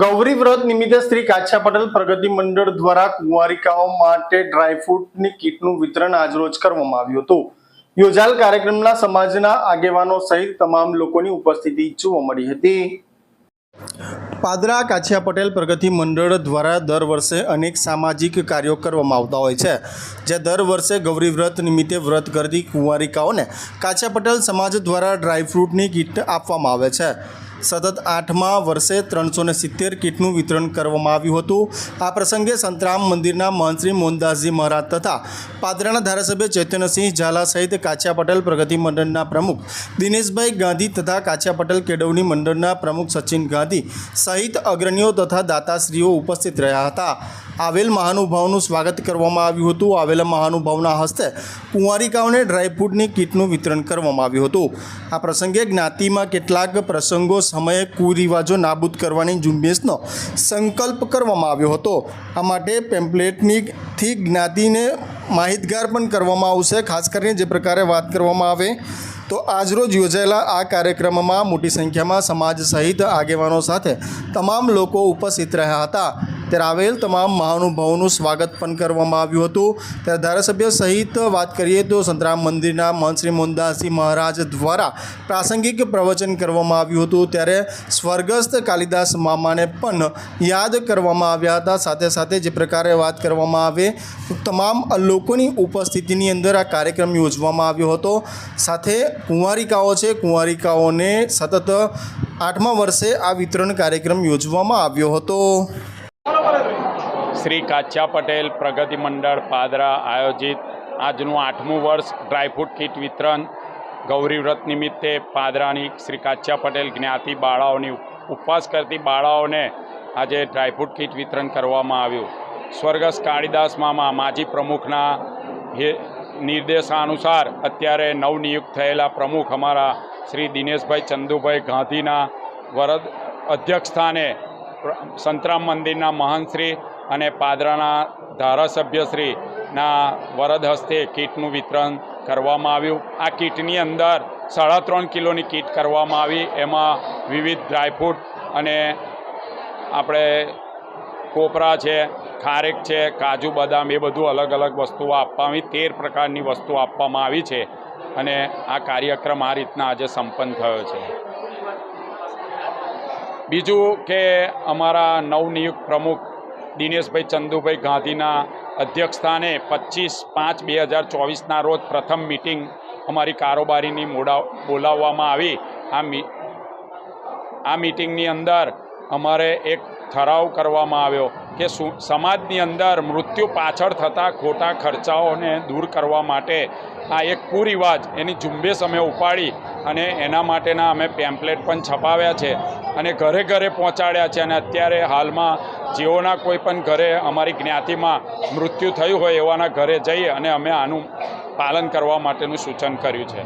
ગૌરી વ્રત નિમિત્તે શ્રી કાછા પટેલ પ્રગતિ મંડળ દ્વારા કુંવારિકાઓ માટે ડ્રાયફ્રૂટની કીટનું વિતરણ આજરોજ કરવામાં આવ્યું હતું. યોજાયેલ કાર્યક્રમના સમાજના આગેવાનો સહિત તમામ લોકોની ઉપસ્થિતિ જોવા મળી હતી. પાદરા કાછિયા પટેલ પ્રગતિ મંડળ દ્વારા દર વર્ષે અનેક સામાજિક કાર્યો કરવામાં આવતા હોય છે, જે દર વર્ષે ગૌરી વ્રત નિમિત્તે વ્રત કરતી કુંવારિકાઓને કાછિયા પટેલ સમાજ દ્વારા ડ્રાયફ્રૂટની કીટ આપવામાં આવે છે. સતત આઠમા વર્ષે ત્રણસો ને સિત્તેર કીટનું વિતરણ કરવામાં આવ્યું હતું. આ પ્રસંગે સંતરામ મંદિરના મહંત શ્રી મોહનદાસજી મહારાજ તથા પાદરાના ધારાસભ્ય ચૈતન્યસિંહ ઝાલા સહિત કાછિયા પટેલ પ્રગતિ મંડળના પ્રમુખ દિનેશભાઈ ગાંધી તથા કાછિયા પટેલ કેળવણી મંડળના પ્રમુખ સચિન ગાંધી સહિત અગ્રણીઓ તથા દાતાશ્રીઓ ઉપસ્થિત રહ્યા હતા. આવેલ મહાનુભાવનું સ્વાગત કરવામાં આવ્યું હતું. આવેલા મહાનુભાવના હસ્તે કુંવારિકાઓને ડ્રાયફ્રૂટની કીટનું વિતરણ કરવામાં આવ્યું હતું. આ પ્રસંગે જ્ઞાતિમાં કેટલાક પ્રસંગો, સમયે કુરિવાજો નાબૂદ કરવાની ઝુંબેશનો સંકલ્પ કરવામાં આવ્યો હતો. આ માટે પેમ્પલેટની થી જ્ઞાતિને માહિતગાર પણ કરવામાં આવશે. ખાસ કરીને જે પ્રકારે વાત કરવામાં આવે તો આજરોજ યોજાયેલા આ કાર્યક્રમમાં મોટી સંખ્યામાં સમાજ સહિત આગેવાનો સાથે તમામ લોકો ઉપસ્થિત રહ્યા હતા. ત્યારે આવેલ તમામ મહાનુભાવોનું સ્વાગત પણ કરવામાં આવ્યું હતું. ત્યારે ધારાસભ્ય સહિત વાત કરીએ તો સંતરામ મંદિરના મહંત શ્રી મોહનદાસજી મહારાજ દ્વારા પ્રાસંગિક પ્રવચન કરવામાં આવ્યું હતું. ત્યારે સ્વર્ગસ્થ કાલિદાસ મામાને પણ યાદ કરવામાં આવ્યા હતા. સાથે સાથે જે પ્રકારે વાત કરવામાં આવે તમામ લોકોની ઉપસ્થિતિની અંદર આ કાર્યક્રમ યોજવામાં આવ્યો હતો. સાથે કુંવારિકાઓ છે, કુંવારિકાઓને સતત આઠમા વર્ષે આ વિતરણ કાર્યક્રમ યોજવામાં આવ્યો હતો. શ્રી કાચ્યા પટેલ પ્રગતિ મંડળ પાદરા આયોજિત આજનું આઠમું વર્ષ ડ્રાયફ્રૂટ કીટ વિતરણ ગૌરીવ્રત નિમિત્તે પાદરાની શ્રી કાચ્યા પટેલ જ્ઞાતિ બાળાઓની ઉપવાસ કરતી બાળાઓને આજે ડ્રાયફ્રૂટ કીટ વિતરણ કરવામાં આવ્યું. સ્વર્ગસ્થ કાળિદાસ મામા, માજી પ્રમુખના નિર્દેશાનુસાર અત્યારે નવનિયુક્ત થયેલા પ્રમુખ અમારા શ્રી દિનેશભાઈ ચંદુભાઈ ગાંધીના વરદ અધ્યક્ષ સ્થાને સંતરામ મંદિરના મહંતશ્રી અને પાદરાના ધારાસભ્યશ્રીના વરદ હસ્તે કીટનું વિતરણ કરવામાં આવ્યું. આ કીટની અંદર સાડા ત્રણ કિલોની કીટ કરવામાં આવી. એમાં વિવિધ ડ્રાયફ્રૂટ અને આપણે કોપરા છે, ખારેક છે, કાજુ, બદામ એ બધું અલગ અલગ વસ્તુઓ આપવામાં આવી. તેર પ્રકારની વસ્તુઓ આપવામાં આવી છે અને આ કાર્યક્રમ આ રીતના આજે સંપન્ન થયો છે. બીજું કે અમારા નવનિયુક્ત પ્રમુખ દિનેશભાઈ ચંદુભાઈ ગાંધીના અધ્યક્ષસ્થાને પચીસ પાંચ બે હજાર ચોવીસના રોજ પ્રથમ મિટિંગ અમારી કારોબારીની મોડા બોલાવવામાં આવી. આ મી, આ મિટિંગની અંદર અમારે એક ઠરાવ કરવામાં આવ્યો કે સમાજની અંદર મૃત્યુ પાછળ થતા ખોટા ખર્ચાઓને દૂર કરવા માટે આ એક કુરિવાજ એની ઝુંબેશ અમે ઉપાડી અને એના માટેના અમે પેમ્પલેટ પણ છપાવ્યા છે અને ઘરે ઘરે પહોંચાડ્યા છે અને અત્યારે હાલમાં જેઓના કોઈ પણ ઘરે અમારી જ્ઞાતિમાં મૃત્યુ થયું હોય એવાના ઘરે જઈ અને અમે આનું પાલન કરવા માટેનું સૂચન કર્યું છે.